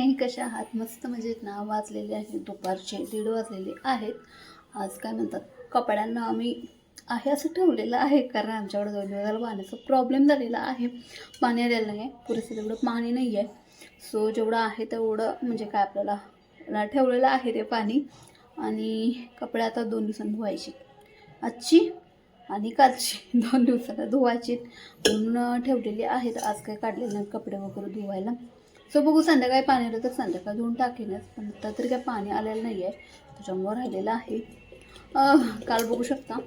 नाही कशा आहात? मस्त मजेत ना? वाजलेले आहेत दुपारचे दीड वाजलेले आहेत. आज काय म्हणतात कपड्यांना आम्ही आहे असं ठेवलेलं आहे कारण आमच्याकडे दोन दिवसाला पाण्याचा प्रॉब्लेम झालेला आहे. पाणी आलेलं नाही आहे पुरेसं तेवढं पाणी नाही आहे सो जेवढं आहे तेवढं म्हणजे काय आपल्याला ठेवलेलं आहे ते पाणी. आणि कपडे आता दोन दिवसांनी धुवायची. आजची आणि कालची. दोन दिवसाला धुवायची म्हणून ठेवलेली आहेत. आज काही काढलेले नाहीत कपडे वगैरे धुवायला. सो बघू संध्याकाळी पाणी आलं तर संध्याकाळ धुवून टाकेनच पण आता तरी काय पाणी आलेलं नाही आहे त्याच्यामुळं राहिलेलं आहे. काल बघू शकता.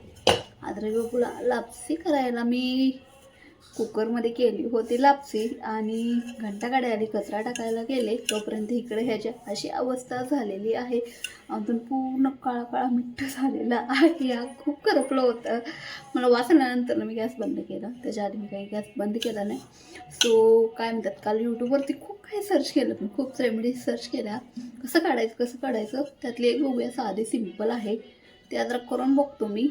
आद्रे बघूला लापसी करायला मी कुकरमध्ये केली होती लापसी आणि घंटा आली कचरा टाकायला गेले. तोपर्यंत इकडे ह्याच्या अशी अवस्था झालेली आहे. अजून पूर्ण काळा काळा मिठ्ठ झालेला आहे. या खूप करपलं होतं. मला वाचल्यानंतर मी गॅस बंद केला. त्याच्या आधी मी काही गॅस बंद केला नाही. सो काय म्हणतात काल यूट्यूबवरती खूप काही सर्च केलं. मी खूप रेमेडीज सर्च केल्या. कसं काढायचं कसं काढायचं? त्यातली एक बघूया. साधी सिंपल आहे. ते आता करून बघतो मी.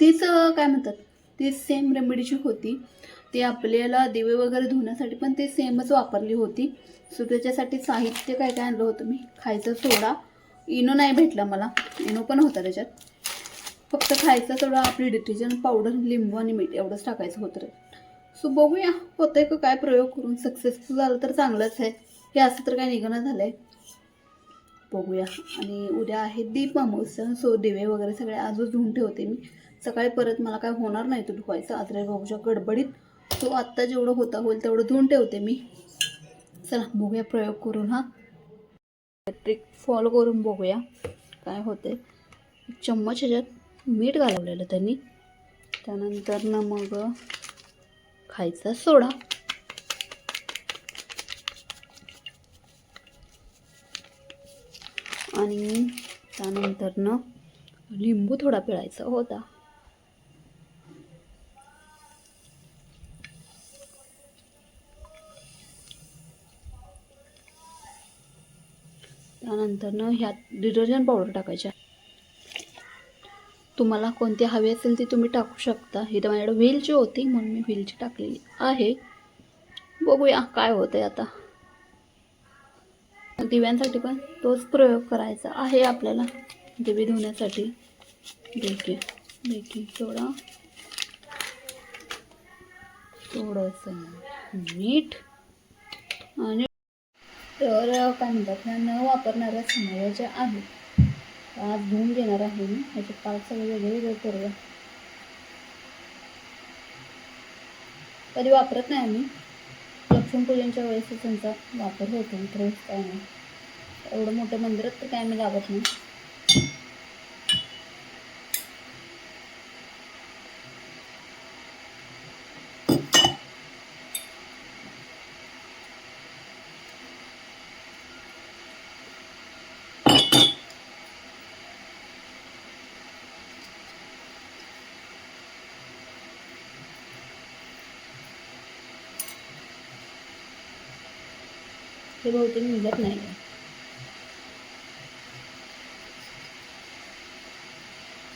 तीच काय म्हणतात ती सेम रेमेडीची होती ती आपल्याला दिवे वगैरे धुण्यासाठी पण ते सेमच वापरली होती. सो त्याच्यासाठी साहित्य काय काय आणलं होतं मी? खायचा सोडा. इनो नाही भेटला मला. इनो पण होता त्याच्यात. फक्त खायचा सोडा आपली डिटर्जंट पावडर लिंबू आणि मीठ एवढंच टाकायचं होतं. सो बघूया. होतंय का काय? प्रयोग करून सक्सेसफुल झालं तर चांगलंच आहे. हे असं तर काय निघणं झालं आहे बघूया. आणि उद्या आहे दीप अमावस्या. सो दिवे वगैरे सगळे आजच धुवून ठेवते मी. सकाळी परत मला काय होणार नाही तो धुवायचं. आजऱ्या भाऊच्या गडबडीत. तो आत्ता जेवढं होता होईल तेवढं धुवून ठेवते मी. चला बघूया प्रयोग करून हा. ट्रिक फॉलो करून बघूया काय होते चम्मच ह्याच्यात मीठ घालवलेलं त्यांनी. त्यानंतर ना मग खायचा सोडा. आणि त्यानंतर ना लिंबू थोडा पिळायचा होता. त्यानंतरनं ह्यात डिटर्जंट पावडर टाकायच्या. तुम्हाला कोणती हवी असेल ती तुम्ही टाकू शकता. ही तर माझ्याकडे व्हीलची होती म्हणून मी व्हीलची टाकलेली आहे. बघूया काय होतंय आता. दिव्यांसाठी पण तोच प्रयोग करायचा आहे आपल्याला. दिवे धुण्यासाठी. बेकिंग बेकिंग सोडा थोडंसं मीठ आणि तर काय म्हणतात ह्या न वापरणाऱ्या सामग्र्या ज्या आहेत आज धुवून घेणार आहे मी. ह्याचे पाच सगळे वेगळे वेगळे करूया कधी वापरत नाही आम्ही. लक्ष्मीपूजनच्या वेळेस त्यांचा वापर होतो तर काय नाही. एवढं मोठं मंदिरात तर काय आम्ही लागत नाही. हे बहुतेक निघत नाही.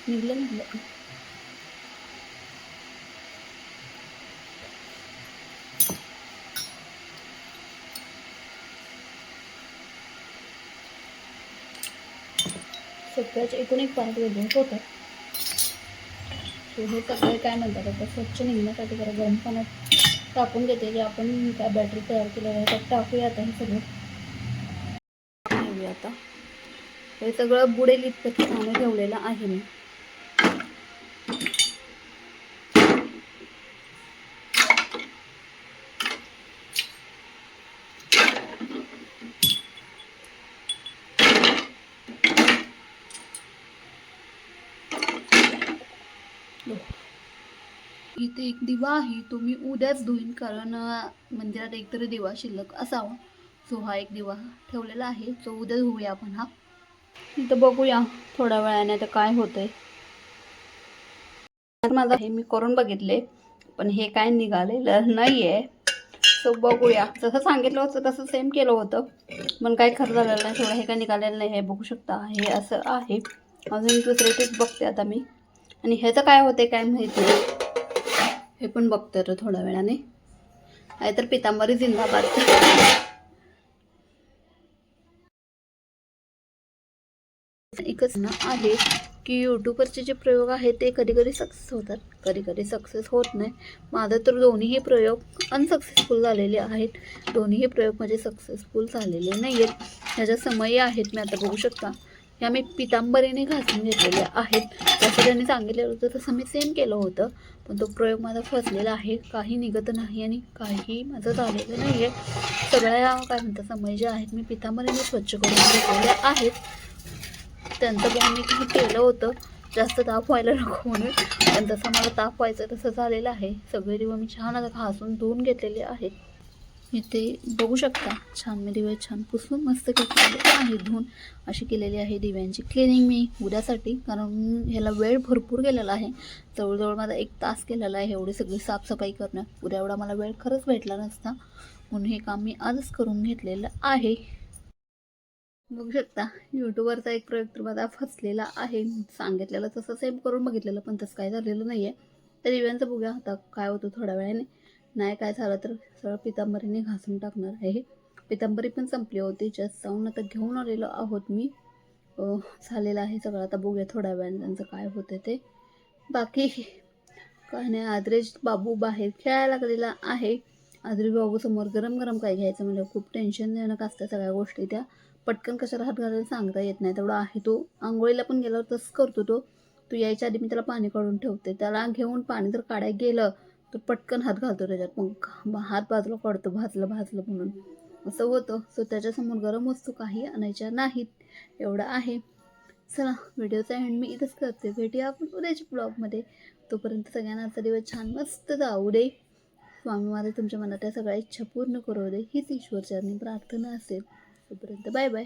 निघलं निघलं. सगळ्याच एकूण एक पाण्यात वेगळं होतं सो हे सगळे काय म्हणतात आता? स्वच्छ निघण्यासाठी जरा गरम पाण्यात टाकून देते जे आपण त्या बॅटरी तयार केलेलं आहे त्यात टाकूया आता हे सगळं. आता. हे सगळं बुडेल इतकं चांगलं ठेवलेलं आहे मी. इथे एक दिवा आहे तो मी उद्याच धुईन कारण मंदिरात एकतरी दिवा शिल्लक असावा. सो हा एक दिवा ठेवलेला आहे सो उद्या धुवूया आपण हा. इथं बघूया थोड्या वेळाने तर काय होतंय. माझं हे मी करून बघितले पण हे काय निघालेलं नाही आहे सो बघूया. जसं सांगितलं होतं तसं सेम केलं होतं. पण काय खरं झालेलं नाही थोडं हे काय निघालेलं नाही हे बघू शकता. हे असं आहे. अजून दुसरे टिप बघते आता मी. आणि ह्याचं काय होते काय माहिती हे पण बघते रे थोड्या वेळाने. आहे तर पितांबरी जिंदाबाद. एकच ना आहे की यूट्यूबवरचे जे प्रयोग आहेत ते कधी कधी सक्सेस होतात. कधी कधी सक्सेस होत नाही. माझं तर दोन्हीही प्रयोग अनसक्सेसफुल झालेले आहेत. दोन्हीही प्रयोग माझे सक्सेसफुल झालेले नाही आहेत ह्याच्या समयी आहेत मी आता बघू शकता. ह्या मी पितांबरीने घासून घेतलेल्या आहेत. तसं त्यांनी सांगितलेलं होतं तसं मी सेम केलं होतं. पण तो प्रयोग माझा फसलेला आहे. काही निघत नाही आणि काही माझं झालेलं नाही आहे सगळ्या काय म्हणतात समय ज्या आहेत मी पितांबरीने स्वच्छ करून घेतलेल्या आहेत. त्यांचं पण मी काही केलं होतं. जास्त ताप व्हायला नको म्हणून. पण तसं मला ताप व्हायचं तसं झालेलं आहे. सगळे दिवस मी छान आता घासून धुवून घेतलेले आहेत. इथे बघू शकता छान मी दिवे छान पुसून मस्त घेतलेले आहे धुवून. अशी केलेली आहे दिव्यांची क्लिनिंग मी उद्यासाठी कारण ह्याला वेळ भरपूर गेलेला आहे. जवळजवळ माझा एक तास केलेला आहे एवढी सगळी साफसफाई करण्यात. उद्या एवढा मला वेळ खरंच भेटला नसता. म्हणून हे काम मी आजच करून घेतलेलं आहे. बघू शकता यूट्यूबवरचा एक प्रयोग तर माझा फसलेला आहे. सांगितलेलं तसं सेम करून बघितलेलं पण तसं काय झालेलं नाही आहे तर दिव्यांचं बघूया आता काय होतं थोड्या वेळाने. नाही काय झालं तर सरळ पितांबरीने घासून टाकणार आहे. पितांबरी पण संपली होती. जस्ट जाऊन आता घेऊन आलेलो आहोत मी. झालेलं आहे सगळं. आता बघूया थोड्या वेळाने त्यांचं काय होतं ते. बाकी काय नाही. आद्रेश बाबू बाहेर खेळायला लागलेला आहे. आद्रेश बाबू समोर गरम गरम काय घ्यायचं म्हणजे खूप टेन्शन देणं असतं सगळ्या गोष्टी त्या. पटकन कशाला हात घालायला सांगता येत नाही. तेवढा आहे तो. आंघोळीला पण गेल्यावर तसं करतो तो. तू यायच्या आधी मी त्याला पाणी काढून ठेवते. त्याला घेऊन पाणी जर काढायला गेलं. तो पटकन हात घालतो त्याच्यात. मग हात बाजूला काढतो भाजलं भाजलं म्हणून. असं होतं. सो त्याच्यासमोर गरम वस्तू काही आणायच्या नाहीत. एवढं आहे. चला व्हिडिओचा एंड मी इथंच करते. भेटूया आपण उद्याच्या ब्लॉगमध्ये तोपर्यंत सगळ्यांना आजचा दिवस छान मस्त जाऊ दे. स्वामी माझे तुमच्या मनात त्या सगळ्या इच्छा पूर्ण करू दे. हीच ईश्वरचरणी प्रार्थना असेल. तोपर्यंत बाय बाय